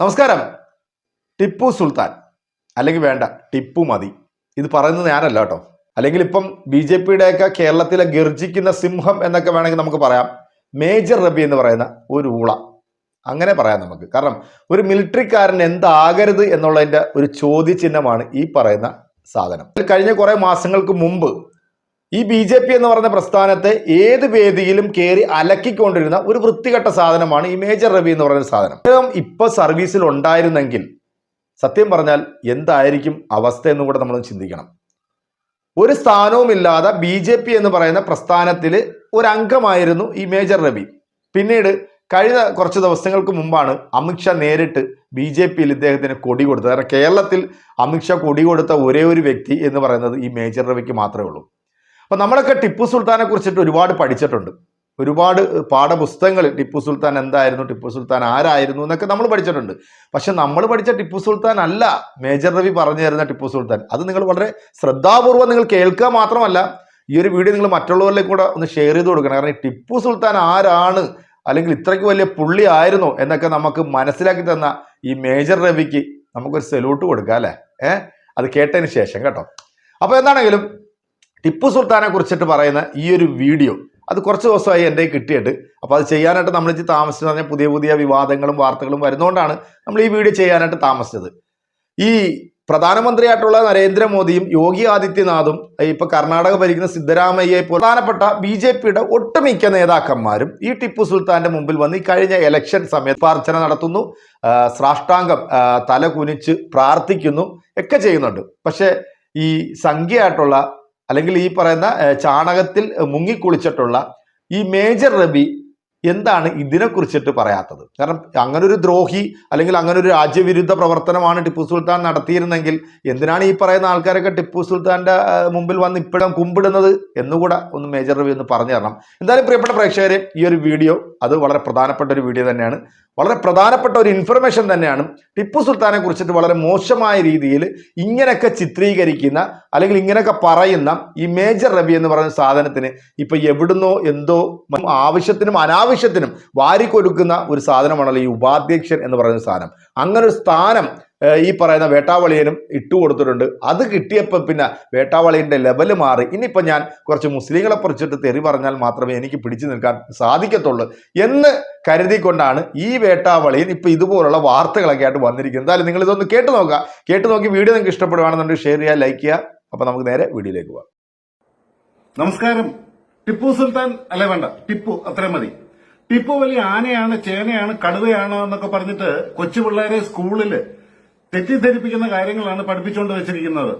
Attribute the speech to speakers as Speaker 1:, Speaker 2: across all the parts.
Speaker 1: നമസ്കാരം. ടിപ്പു സുൽത്താൻ. അല്ലെങ്കിൽ വേണ്ട ടിപ്പു മതി. ഇത് പറയുന്നത് ഞാനല്ല കേട്ടോ. അല്ലെങ്കിൽ ഇപ്പം ബി ജെ പിയുടെയൊക്കെ കേരളത്തിലെ ഗർജിക്കുന്ന സിംഹം എന്നൊക്കെ വേണമെങ്കിൽ നമുക്ക് പറയാം. മേജർ റബി എന്ന് പറയുന്ന ഒരു ഊള. അങ്ങനെ പറയാം നമുക്ക്. കാരണം ഒരു മിലിറ്ററിക്കാരൻ എന്താകരുത് എന്നുള്ളതിന്റെ ഒരു ചോദ്യചിഹ്നമാണ് ഈ പറയുന്ന സാധനം. കഴിഞ്ഞ കുറേ മാസങ്ങൾക്ക് മുമ്പ് ഈ ബി ജെ പി എന്ന് പറയുന്ന പ്രസ്ഥാനത്തെ ഏത് വേദിയിലും കയറി അലക്കിക്കൊണ്ടിരുന്ന ഒരു വൃത്തികെട്ട സാധനമാണ് ഈ മേജർ രവി എന്ന് പറയുന്ന സാധനം. അദ്ദേഹം ഇപ്പൊ സർവീസിൽ ഉണ്ടായിരുന്നെങ്കിൽ സത്യം പറഞ്ഞാൽ എന്തായിരിക്കും അവസ്ഥ എന്നും കൂടെ നമ്മൾ ചിന്തിക്കണം. ഒരു സ്ഥാനവുമില്ലാതെ ബി ജെ പി എന്ന് പറയുന്ന പ്രസ്ഥാനത്തിൽ ഒരു ഈ മേജർ രവി പിന്നീട് കഴിഞ്ഞ കുറച്ച് ദിവസങ്ങൾക്ക് മുമ്പാണ് അമിത്ഷാ നേരിട്ട് ബി ജെ പിയിൽ ഇദ്ദേഹത്തിന് കൊടി കൊടുത്തത്. കാരണം കേരളത്തിൽ അമിത്ഷാ കൊടി കൊടുത്ത ഒരേ ഒരു വ്യക്തി എന്ന് പറയുന്നത് ഈ മേജർ രവിക്ക് മാത്രമേ ഉള്ളൂ. അപ്പൊ നമ്മളൊക്കെ ടിപ്പു സുൽത്താനെ കുറിച്ചിട്ട് ഒരുപാട് പഠിച്ചിട്ടുണ്ട്. ഒരുപാട് പാഠപുസ്തകങ്ങൾ ടിപ്പു സുൽത്താൻ എന്തായിരുന്നു ടിപ്പു സുൽത്താൻ ആരായിരുന്നു എന്നൊക്കെ നമ്മൾ പഠിച്ചിട്ടുണ്ട്. പക്ഷെ നമ്മൾ പഠിച്ച ടിപ്പു സുൽത്താൻ അല്ല. മേജർ രവി പറഞ്ഞു തരുന്ന ടിപ്പു സുൽത്താൻ. അത് നിങ്ങൾ വളരെ ശ്രദ്ധാപൂർവം നിങ്ങൾ കേൾക്കുക മാത്രമല്ല ഈ ഒരു വീഡിയോ നിങ്ങൾ മറ്റുള്ളവരിലേക്ക് കൂടെ ഒന്ന് ഷെയർ ചെയ്ത് കൊടുക്കണം. കാരണം ടിപ്പു സുൽത്താൻ ആരാണ് അല്ലെങ്കിൽ ഇത്രയ്ക്ക് വലിയ പുള്ളി ആയിരുന്നോ എന്നൊക്കെ നമുക്ക് മനസ്സിലാക്കി തന്ന ഈ മേജർ രവിക്ക് നമുക്കൊരു സല്യൂട്ട് കൊടുക്കാം അല്ലേ? ഏഹ് അത് കേട്ടതിന് ശേഷം കേട്ടോ. അപ്പോൾ എന്താണെങ്കിലും ടിപ്പു സുൽത്താനെ കുറിച്ചിട്ട് പറയുന്ന ഈ ഒരു വീഡിയോ അത് കുറച്ച് ദിവസമായി എന്റെ കിട്ടിയിട്ട്. അപ്പോൾ അത് ചെയ്യാനായിട്ട് നമ്മൾ ഇച്ചിരി താമസിച്ചു പറഞ്ഞാൽ പുതിയ പുതിയ വിവാദങ്ങളും വാർത്തകളും വരുന്നതുകൊണ്ടാണ് നമ്മൾ ഈ വീഡിയോ ചെയ്യാനായിട്ട് താമസിച്ചത്. ഈ പ്രധാനമന്ത്രിയായിട്ടുള്ള നരേന്ദ്രമോദിയും യോഗി ആദിത്യനാഥും ഇപ്പൊ കർണാടക ഭരിക്കുന്ന സിദ്ധരാമയ്യെ പ്രധാനപ്പെട്ട ബി ജെ പിയുടെ ഒട്ടുമിക്ക നേതാക്കന്മാരും ഈ ടിപ്പു സുൽത്താന്റെ മുമ്പിൽ വന്ന് ഈ കഴിഞ്ഞ ഇലക്ഷൻ സമയത്ത് പ്രാർത്ഥന നടത്തുന്നു. സ്രാഷ്ടാംഗം തല കുനിച്ച് പ്രാർത്ഥിക്കുന്നു. ഒക്കെ ചെയ്യുന്നുണ്ട്. പക്ഷെ ഈ സംഖ്യയായിട്ടുള്ള അല്ലെങ്കിൽ ഈ പറയുന്ന ചാണകത്തിൽ മുങ്ങിക്കുളിച്ചിട്ടുള്ള ഈ മേജർ റബി എന്താണ് ഇതിനെക്കുറിച്ചിട്ട് പറയാത്തത്? കാരണം അങ്ങനെ ഒരു ദ്രോഹി അല്ലെങ്കിൽ അങ്ങനെ ഒരു രാജ്യവിരുദ്ധ പ്രവർത്തനമാണ് ടിപ്പു സുൽത്താൻ നടത്തിയിരുന്നെങ്കിൽ എന്തിനാണ് ഈ പറയുന്ന ആൾക്കാരൊക്കെ ടിപ്പു സുൽത്താന്റെ മുമ്പിൽ വന്ന് ഇപ്പോഴും കുമ്പിടുന്നത് എന്നുകൂടെ ഒന്ന് മേജർ റബി ഒന്ന് പറഞ്ഞു തരണം. എന്തായാലും പ്രിയപ്പെട്ട പ്രേക്ഷകരെ ഈ ഒരു വീഡിയോ അത് വളരെ പ്രധാനപ്പെട്ട ഒരു വീഡിയോ തന്നെയാണ്. വളരെ പ്രധാനപ്പെട്ട ഒരു ഇൻഫർമേഷൻ തന്നെയാണ്. ടിപ്പു സുൽത്താനെ കുറിച്ചിട്ട് വളരെ മോശമായ രീതിയിൽ ഇങ്ങനെയൊക്കെ ചിത്രീകരിക്കുന്ന അല്ലെങ്കിൽ ഇങ്ങനെയൊക്കെ പറയുന്ന ഈ മേജർ റവി എന്ന് പറയുന്ന സാധനത്തിന് ഇപ്പൊ എവിടുന്നോ എന്തോ ആവശ്യത്തിനും അനാവശ്യത്തിനും വാരിക്കൊടുക്കുന്ന ഒരു സാധനമാണല്ലോ ഈ ഉപാധ്യക്ഷൻ എന്ന് പറയുന്ന സാധനം. അങ്ങനെ ഒരു സ്ഥാനം ഈ പറയുന്ന വേട്ടാവളിയനും ഇട്ടു കൊടുത്തിട്ടുണ്ട്. അത് കിട്ടിയപ്പോൾ പിന്നെ വേട്ടാവളിയന്റെ ലെവൽ മാറി. ഇനിയിപ്പോൾ ഞാൻ കുറച്ച് മുസ്ലിങ്ങളെ കുറിച്ചിട്ട് തെറി പറഞ്ഞാൽ മാത്രമേ എനിക്ക് പിടിച്ചു നിൽക്കാൻ സാധിക്കത്തുള്ളൂ എന്ന് കരുതിക്കൊണ്ടാണ് ഈ വേട്ടാവളിയൻ ഇപ്പോൾ ഇതുപോലുള്ള വാർത്തകളൊക്കെ ആയിട്ട് വന്നിരിക്കുന്നത്. എന്തായാലും നിങ്ങൾ ഇതൊന്ന് കേട്ട് നോക്കുക. കേട്ട് നോക്കി വീഡിയോ നിങ്ങൾക്ക് ഇഷ്ടപ്പെടുകയാണെന്നുണ്ടെങ്കിൽ ഷെയർ ചെയ്യുക ലൈക്ക് ചെയ്യുക. അപ്പോൾ നമുക്ക് നേരെ വീഡിയോയിലേക്ക് പോകാം.
Speaker 2: നമസ്കാരം. ടിപ്പു സുൽത്താൻ അല്ല വേണ്ട. ടിപ്പു അത്രയും മതി. ടിപ്പു വലിയ ആനയാണ് ചേനയാണ് കടുവയാണ് എന്നൊക്കെ പറഞ്ഞിട്ട് കൊച്ചു പിള്ളേരെ സ്കൂളിൽ തെറ്റിദ്ധരിപ്പിക്കുന്ന കാര്യങ്ങളാണ് പഠിപ്പിച്ചുകൊണ്ട് വെച്ചിരിക്കുന്നത്.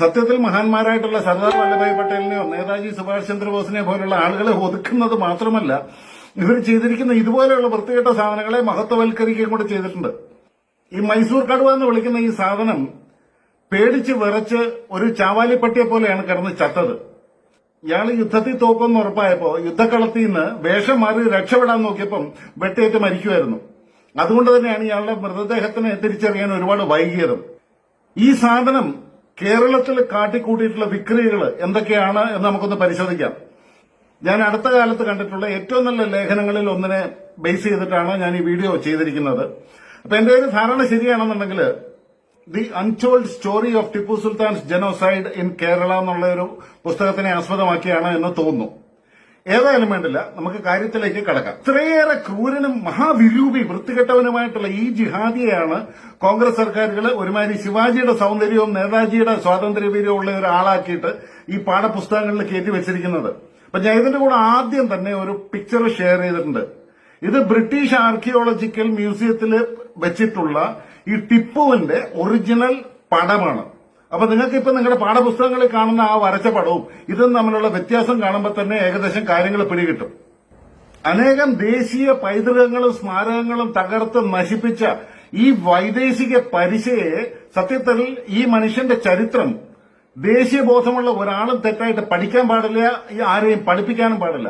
Speaker 2: സത്യത്തിൽ മഹാന്മാരായിട്ടുള്ള സർദാർ വല്ലഭായ് പട്ടേലിനെയോ നേതാജി സുഭാഷ് ചന്ദ്രബോസിനെ പോലുള്ള ആളുകളെ ഒതുക്കുന്നത് മാത്രമല്ല ഇവർ ചെയ്തിരിക്കുന്ന ഇതുപോലെയുള്ള വൃത്തികെട്ട സാധനങ്ങളെ മഹത്വവൽക്കരിക്കുകയും കൂടെ ചെയ്തിട്ടുണ്ട്. ഈ മൈസൂർ കടുവ എന്ന് വിളിക്കുന്ന ഈ സാധനം പേടിച്ച് വിറച്ച് ഒരു ചാവാലിപ്പട്ടിയെ പോലെയാണ് കിടന്ന് ചത്തത്. ഇയാൾ യുദ്ധത്തിൽ തോക്കുമെന്ന് ഉറപ്പായപ്പോ യുദ്ധക്കളത്തിൽ നിന്ന് വേഷം മാറി രക്ഷപ്പെടാൻ നോക്കിയപ്പം വെട്ടേറ്റ് മരിക്കുമായിരുന്നു അതുകൊണ്ട് തന്നെയാണ് ഇയാളുടെ മൃതദേഹത്തിനെ തിരിച്ചറിയാൻ ഒരുപാട് വൈകിയതും. ഈ സാധനം കേരളത്തിൽ കാട്ടിക്കൂട്ടിയിട്ടുള്ള വിക്രിയകൾ എന്തൊക്കെയാണ് എന്ന് നമുക്കൊന്ന് പരിശോധിക്കാം. ഞാൻ അടുത്ത കാലത്ത് കണ്ടിട്ടുള്ള ഏറ്റവും നല്ല ലേഖനങ്ങളിൽ ഒന്നിനെ ബേസ് ചെയ്തിട്ടാണ് ഞാൻ ഈ വീഡിയോ ചെയ്തിരിക്കുന്നത്. അപ്പൊ എന്റെ ഒരു ധാരണ ശരിയാണെന്നുണ്ടെങ്കിൽ the untold story of Tipu Sultan's genocide in Kerala എന്നുള്ള ഒരു പുസ്തകത്തിനെ ആസ്പദമാക്കിയാണ് എന്ന് തോന്നുന്നു. ഏതായാലും വേണ്ടില്ല നമുക്ക് കാര്യത്തിലേക്ക് കടക്കാം. ഇത്രയേറെ ക്രൂരനും മഹാവിരൂപി വൃത്തികെട്ടവനുമായിട്ടുള്ള ഈ ജിഹാദിയാണ് കോൺഗ്രസ് സർക്കാരുകൾ ഒരുമാതിരി ശിവാജിയുടെ സൗന്ദര്യവും നേതാജിയുടെ സ്വാതന്ത്ര്യവീര്യവും ഉള്ള ഒരാളാക്കിയിട്ട് ഈ പാഠപുസ്തകങ്ങളിൽ കയറ്റി വെച്ചിരിക്കുന്നത്. അപ്പൊ ഞാൻ ഇതിന്റെ കൂടെ ആദ്യം തന്നെ ഒരു പിക്ചർ ഷെയർ ചെയ്തിട്ടുണ്ട്. ഇത് ബ്രിട്ടീഷ് ആർക്കിയോളജിക്കൽ മ്യൂസിയത്തിൽ വെച്ചിട്ടുള്ള ഈ ടിപ്പുവിന്റെ ഒറിജിനൽ പടമാണ്. അപ്പൊ നിങ്ങൾക്ക് ഇപ്പൊ നിങ്ങളുടെ പാഠപുസ്തകങ്ങളിൽ കാണുന്ന ആ വരച്ച പടവും ഇതും തമ്മിലുള്ള വ്യത്യാസം കാണുമ്പോൾ തന്നെ ഏകദേശം കാര്യങ്ങൾ പിടികിട്ടും. അനേകം ദേശീയ പൈതൃകങ്ങളും സ്മാരകങ്ങളും തകർത്ത് നശിപ്പിച്ച ഈ വൈദേശിക പരിശയെ സത്യത്തിൽ ഈ മനുഷ്യന്റെ ചരിത്രം ദേശീയ ബോധമുള്ള ഒരാളും തെറ്റായിട്ട് പഠിക്കാൻ പാടില്ല ആരെയും പഠിപ്പിക്കാനും പാടില്ല.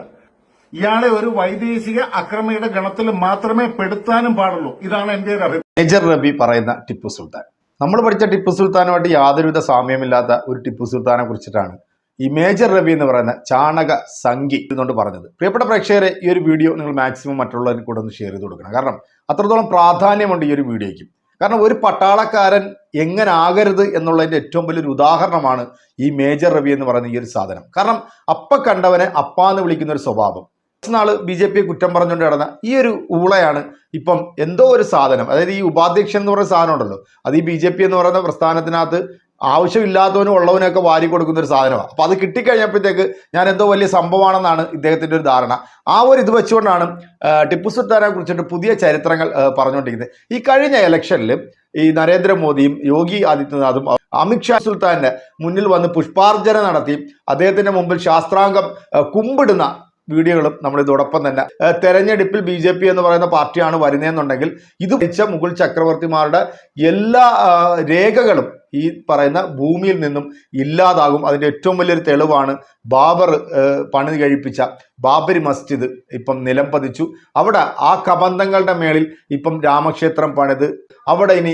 Speaker 2: ഇയാളെ ഒരു വൈദേശിക അക്രമയുടെ ഗണത്തിൽ മാത്രമേ പെടുത്താനും പാടുള്ളൂ. ഇതാണ് എന്റെ ഒരു അഭിപ്രായം
Speaker 1: മേജർ റബി പറയുന്ന ടിപ്പു സുൽത്താൻ. നമ്മൾ പഠിച്ച ടിപ്പു സുൽത്താനുമായിട്ട് യാതൊരുവിധ സാമ്യമില്ലാത്ത ഒരു ടിപ്പു സുൽത്താനെ കുറിച്ചിട്ടാണ് ഈ മേജർ രവി എന്ന് പറയുന്ന ചാണക സംഖി എന്നുകൊണ്ട് പറഞ്ഞത്. പ്രിയപ്പെട്ട പ്രേക്ഷകരെ ഈ ഒരു വീഡിയോ നിങ്ങൾ മാക്സിമം മറ്റുള്ളവർക്ക് കൂടെ ഒന്ന് ഷെയർ ചെയ്ത് കൊടുക്കണം. കാരണം അത്രത്തോളം പ്രാധാന്യമുണ്ട് ഈ ഒരു വീഡിയോയ്ക്ക്. കാരണം ഒരു പട്ടാളക്കാരൻ എങ്ങനെ ആകരുത് എന്നുള്ളതിന്റെ ഏറ്റവും വലിയൊരു ഉദാഹരണമാണ് ഈ മേജർ രവി എന്ന് പറയുന്ന ഈ ഒരു സാധനം. കാരണം അപ്പ കണ്ടവനെ അപ്പാന്ന് വിളിക്കുന്ന ഒരു സ്വഭാവം. നാൾ ബി ജെ പിയെ കുറ്റം പറഞ്ഞുകൊണ്ട് കിടന്ന ഈ ഒരു ഊളയാണ് ഇപ്പം എന്തോ ഒരു സാധനം. അതായത് ഈ ഉപാധ്യക്ഷൻ എന്ന് പറയുന്ന സാധനം ഉണ്ടല്ലോ അത് ഈ ബി ജെ പി എന്ന് പറയുന്ന പ്രസ്ഥാനത്തിനകത്ത് ആവശ്യമില്ലാത്തവനും ഉള്ളവനൊക്കെ വാരി കൊടുക്കുന്ന ഒരു സാധനമാണ്. അപ്പോൾ അത് കിട്ടിക്കഴിഞ്ഞപ്പോഴത്തേക്ക് ഞാൻ എന്തോ വലിയ സംഭവമാണെന്നാണ് ഇദ്ദേഹത്തിന്റെ ഒരു ധാരണ. ആ ഒരു ഇത് വെച്ചുകൊണ്ടാണ് ടിപ്പു സുൽത്താനെ കുറിച്ചിട്ട് പുതിയ ചരിത്രങ്ങൾ പറഞ്ഞുകൊണ്ടിരിക്കുന്നത്. ഈ കഴിഞ്ഞ ഇലക്ഷനിൽ ഈ നരേന്ദ്രമോദിയും യോഗി ആദിത്യനാഥും അമിത്ഷാ സുൽത്താന്റെ മുന്നിൽ വന്ന് പുഷ്പാർച്ചന നടത്തി അദ്ദേഹത്തിന്റെ മുമ്പിൽ ശാസ്ത്രാംഗം കുമ്പിടുന്ന വീഡിയോകളും നമ്മൾ ഇതോടൊപ്പം തന്നെ തെരഞ്ഞെടുപ്പിൽ ബി ജെ പി എന്ന് പറയുന്ന പാർട്ടിയാണ് വരുന്നതെന്നുണ്ടെങ്കിൽ ഇത് വെച്ച മുഗൾ ചക്രവർത്തിമാരുടെ എല്ലാ രേഖകളും ഈ പറയുന്ന ഭൂമിയിൽ നിന്നും ഇല്ലാതാകും. അതിന്റെ ഏറ്റവും വലിയൊരു തെളിവാണ് ബാബർ പണി കഴിപ്പിച്ച ബാബരി മസ്ജിദ് ഇപ്പം നിലം പതിച്ചു. അവിടെ ആ കബന്ധങ്ങളുടെ മേളിൽ ഇപ്പം രാമക്ഷേത്രം പണിത്. അവിടെ ഇനി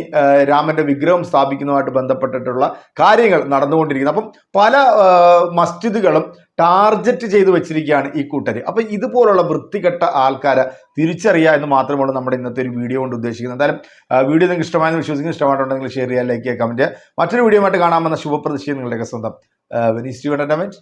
Speaker 1: രാമന്റെ വിഗ്രഹം സ്ഥാപിക്കുന്നതുമായിട്ട് ബന്ധപ്പെട്ടിട്ടുള്ള കാര്യങ്ങൾ നടന്നുകൊണ്ടിരിക്കുന്നത് അപ്പം പല മസ്ജിദുകളും ടാർജറ്റ് ചെയ്ത് വെച്ചിരിക്കുകയാണ് ഈ കൂട്ടർ അപ്പം ഇതുപോലുള്ള വൃത്തികെട്ട ആൾക്കാരെ തിരിച്ചറിയുക എന്ന് മാത്രമാണ് നമ്മുടെ ഇന്നത്തെ ഒരു വീഡിയോ കൊണ്ട് ഉദ്ദേശിക്കുന്നത്. എന്തായാലും വീഡിയോ നിങ്ങൾക്ക് ഇഷ്ടമായെന്ന് വിശ്വസിക്കുന്നു. ഇഷ്ടമായിട്ടുണ്ടെങ്കിൽ ഷെയർ ചെയ്യുക ലൈക്ക് ചെയ്യുക കമന്റ് മറ്റൊരു വീഡിയോ ആയിട്ട് കാണാമെന്ന ശുഭപ്രതിഷ്ഠയും നിങ്ങളുടെയൊക്കെ സ്വന്തം വെനീസ് ടി എന്റർടൈൻമെന്റ്